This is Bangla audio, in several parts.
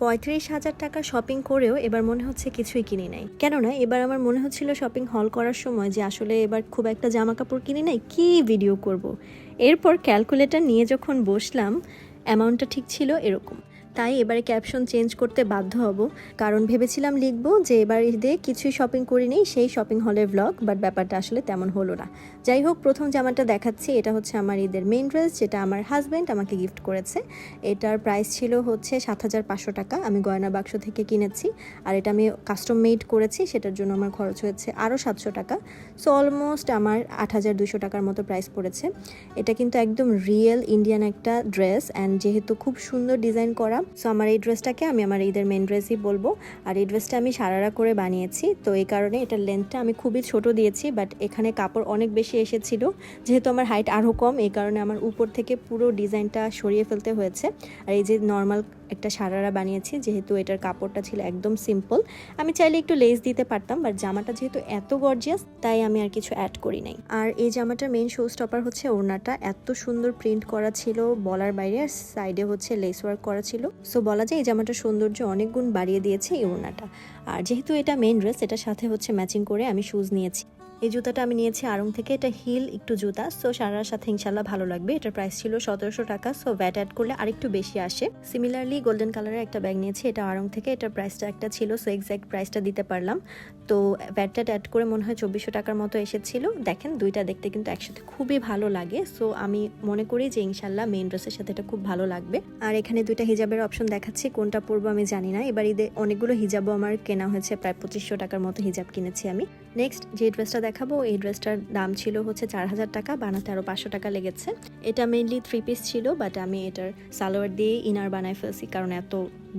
পঁয়ত্রিশ হাজার টাকা শপিং করেও এবার মনে হচ্ছে কিছুই কিনি নাই কেননা এবার আমার মনে হচ্ছিল শপিং হল করার সময় যে আসলে এবার খুব একটা জামা কাপড় কিনি নাই, কি ভিডিও করব। এরপর ক্যালকুলেটার নিয়ে যখন বসলাম অ্যামাউন্টটা ঠিক ছিল এরকম তাই এবারে ক্যাপশন চেঞ্জ করতে বাধ্য হব। কারণ ভেবেছিলাম লিখব যে এবার ঈদে কিছুই শপিং করিনি, সেই শপিং হলের ব্লগ বাট ব্যাপারটা আসলে তেমন হলো না। যাই হোক, প্রথম জামাটা দেখাচ্ছি, এটা হচ্ছে আমার ঈদের মেইন ড্রেস যেটা আমার হাজব্যান্ড আমাকে গিফট করেছে। এটার প্রাইস ছিল হচ্ছে সাত হাজার পাঁচশো টাকা, আমি গয়না বাক্স থেকে কিনেছি, আর এটা আমি কাস্টম মেড করেছি, সেটার জন্য আমার খরচ হয়েছে আরও সাতশো টাকা। সো অলমোস্ট আমার আট হাজার দুশো টাকার মতো প্রাইস পড়েছে। এটা কিন্তু একদম রিয়েল ইন্ডিয়ান একটা ড্রেস অ্যান্ড যেহেতু খুব সুন্দর ডিজাইন করা সো আমার এই ড্রেসটাকে আমি আমার ঈদের মেন ড্রেসই বলব। আর এই ড্রেসটা আমি সারারা করে বানিয়েছি। তো এই কারণে এটার লেন্থটা আমি খুবই ছোট দিয়েছি বাট এখানে কাপড় অনেক বেশি এসেছিল। যেহেতু আমার হাইট আরও কম, এই কারণে আমার উপর থেকে পুরো ডিজাইনটা সরিয়ে ফেলতে হয়েছে। আর এই যে নর্মাল একটা সারারা বানিয়েছি, যেহেতু এটার কাপড়টা ছিল একদম সিম্পল আমি চাইলে একটু লেস দিতে পারতাম বাট জামাটা যেহেতু এত গর্জিয়াস তাই আমি আর কিছু অ্যাড করি নাই। আর এই জামাটার মেইন শো স্টপার হচ্ছে ওড়নাটা। এত সুন্দর প্রিন্ট করা ছিল বলার বাইরে, আর সাইডে হচ্ছে লেস ওয়ার্ক করা ছিল। সো বলা যায় এই জামাটার সৌন্দর্য অনেক গুণ বাড়িয়ে দিয়েছে এই ওড়নাটা। আর যেহেতু এটা মেইন ড্রেস এটার সাথে হচ্ছে ম্যাচিং করে আমি শুজ নিয়েছি। এই জুতাটা আমি নিয়েছি আড়ং থেকে। এটা হিল একটু জুতা সো সারার সাথে ইনশাল্লাহ ভালো লাগবে। এটার প্রাইস ছিল সতেরোশো টাকা সো ভ্যাট অ্যাড করলে আরেকটু বেশি আসে। সিমিলারলি গোল্ডেন কালারের একটা ব্যাগ নিয়েছি, এটা আড়ং থেকে। এটার প্রাইসটা একটা ছিল সো এক্স্যাক্ট প্রাইসটা দিতে পারলাম। তো ভ্যাট ট্যাট অ্যাড করে মনে হয় চব্বিশশো টাকার মতো এসেছিল। দেখেন, দুইটা দেখতে কিন্তু একসাথে খুবই ভালো লাগে সো আমি মনে করি যে ইনশাল্লাহ মেইন ড্রেসের সাথে এটা খুব ভালো লাগবে। আর এখানে দুইটা হিজাবের অপশন দেখাচ্ছি, কোনটা পরবো আমি জানি না। এবার ঈদে অনেকগুলো হিজাবও আমার কেনা হয়েছে, প্রায় পঁচিশশো টাকার মতো হিজাব কিনেছি আমি। নেক্সট যে ড্রেসটা দেখাবো। এই ড্রেসটার দাম ছিল হচ্ছে চার হাজার টাকা, বানাতে আরও পাঁচশো টাকা লেগেছে। এটা মেইনলি থ্রি পিস ছিল বাট আমি এটার সালোয়ার দিয়ে ইনার বানাই ফেলছি, কারণ এত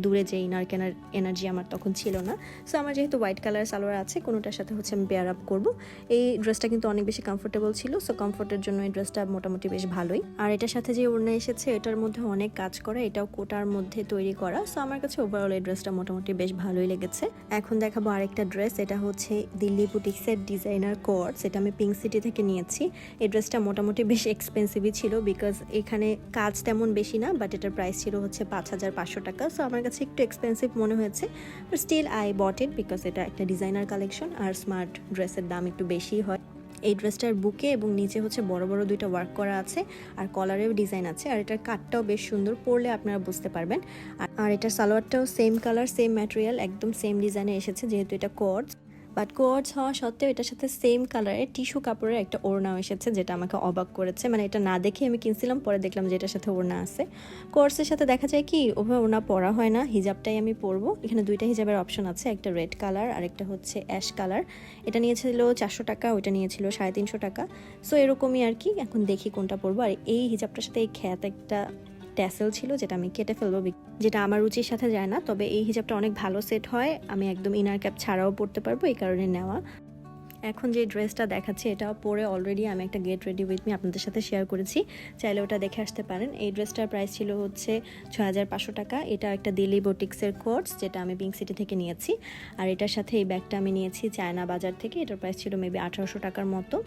দূরে যে ইনার কেনার এনার্জি আমার তখন ছিল না। সো আমার যেহেতু হোয়াইট কালার সালোয়ার আছে, কোনোটার সাথে হচ্ছে আমি পেয়ার আপ করব। এই ড্রেসটা কিন্তু অনেক বেশি কমফোর্টেবল ছিল সো কমফোর্টের জন্য এই ড্রেসটা মোটামুটি বেশ ভালোই। আর এটার সাথে যে ওড়না এসেছে, এটার মধ্যে অনেক কাজ করা, এটাও কোটার মধ্যে তৈরি করা। সো আমার কাছে ওভারঅল এই ড্রেসটা মোটামুটি বেশ ভালোই লেগেছে। এখন দেখাবো আরেকটা ড্রেস, এটা হচ্ছে দিল্লি বুটিক্সের ডিজাইনার কোর্স এটা আমি পিঙ্ক সিটি থেকে নিয়েছি। এই ড্রেসটা মোটামুটি বেশ এক্সপেন্সিভই ছিল বিকজ এখানে কাজ তেমন বেশি না বাট এটার প্রাইস ছিল হচ্ছে পাঁচ হাজার পাঁচশো টাকা। সো আমার কাছে একটু এক্সপেন্সিভ মনে হয়েছে but still I bought it because এটা একটা ডিজাইনার কালেকশন আর স্মার্ট ড্রেসের দাম একটু বেশি হয়। এই ড্রেসটার বুকে এবং নিচে হচ্ছে বড় বড় দুইটা ওয়ার্ক করা আছে আর কলারেও ডিজাইন আছে আর এটার কাটটাও বেশ সুন্দর, পরলে আপনারা বুঝতে পারবেন। আর- এটার সালোয়ারটাও সেম কালার সেম ম্যাটেরিয়াল একদম সেম ডিজাইনে এসেছে, যেহেতু এটা কোর্স বাট কোয়ার্ডস হওয়া সত্ত্বেও এটার সাথে সেম কালারের টিস্যু কাপড়ের একটা ওড়নাও এসেছে যেটা আমাকে অবাক করেছে। মানে এটা না দেখে আমি কিনছিলাম, পরে দেখলাম যে এটার সাথে ওড়না আছে। কোর্সের সাথে দেখা যায় কি, ওভাবে ওড়না পরা হয় না, হিজাবটাই আমি পরবো। এখানে দুইটা হিজাবের অপশন আছে, একটা রেড কালার আর একটা হচ্ছে অ্যাশ কালার এটা নিয়েছিল চারশো টাকা, ওইটা নিয়েছিল সাড়ে তিনশো টাকা। সো এরকমই আর কি, এখন দেখি কোনটা পরবো। আর এই হিজাবটার সাথে এই খ্যাত একটা ট্যাসেল ছিল যেটা আমি কেটে ফেলব যেটা আমার রুচির সাথে যায় না, তবে এই হিজাবটা অনেক ভালো সেট হয়। আমি একদম ইনার ক্যাপ ছাড়াও পরতে পারব এই কারণে নেওয়া। এখন যে ড্রেসটা দেখাচ্ছি, এটা পরে অলরেডি আমি একটা গেট রেডি উইথ মি আপনাদের সাথে শেয়ার করেছি। চাইলে ওটা দেখে আসতে পারেন। এই ড্রেসটার প্রাইস ছিল হচ্ছে ছ টাকা। এটা একটা দিল্লি বোটিক্সের কোর্স যেটা আমি পিঙ্ক সিটি থেকে নিয়েছি। আর এটার সাথে এই ব্যাগটা আমি নিয়েছি চায়না বাজার থেকে। এটার প্রাইস ছিল মেবি আঠারোশো টাকার মতো।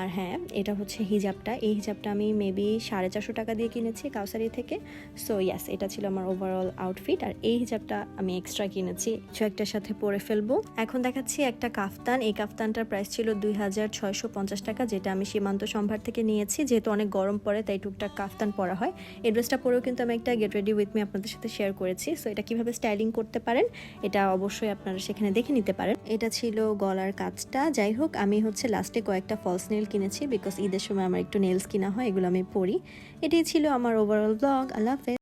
আর হ্যাঁ এটা হচ্ছে হিজাবটা। এই হিজাবটা আমি মেবি সাড়ে চারশো টাকা দিয়ে কিনেছি কাউসারি থেকে। সো ইয়াস এটা ছিল আমার ওভারঅল আউটফিট আর এই হিজাবটা আমি এক্সট্রা কিনেছি। একটার সাথে পরে ফেলব। এখন দেখাচ্ছি একটা কাফতান। এই কাফতানটার প্রাইস ছিল দুই হাজার ছয়শো পঞ্চাশ টাকা, যেটা আমি সীমান্ত সম্ভার থেকে নিয়েছি। যেহেতু অনেক গরম পড়ে, তাই টুকটাক কাফতান পরা হয়। এই ড্রেসটা পরেও কিন্তু আমি একটা গেট রেডি উইথ মি আপনাদের সাথে শেয়ার করেছি। সো এটা কীভাবে স্টাইলিং করতে পারেন, এটা অবশ্যই আপনারা সেখানে দেখে নিতে পারেন। এটা ছিল গলার কাজটা যাই হোক, আমি হচ্ছে লাস্টে কয়েকটা ফলস নেল কিনেছি বিকজ ঈদের সময় আমার একটু নেলস কিনা হয়, এগুলো আমি পরি। এটাই ছিল আমার ওভারঅল ব্লগ আল্লাহ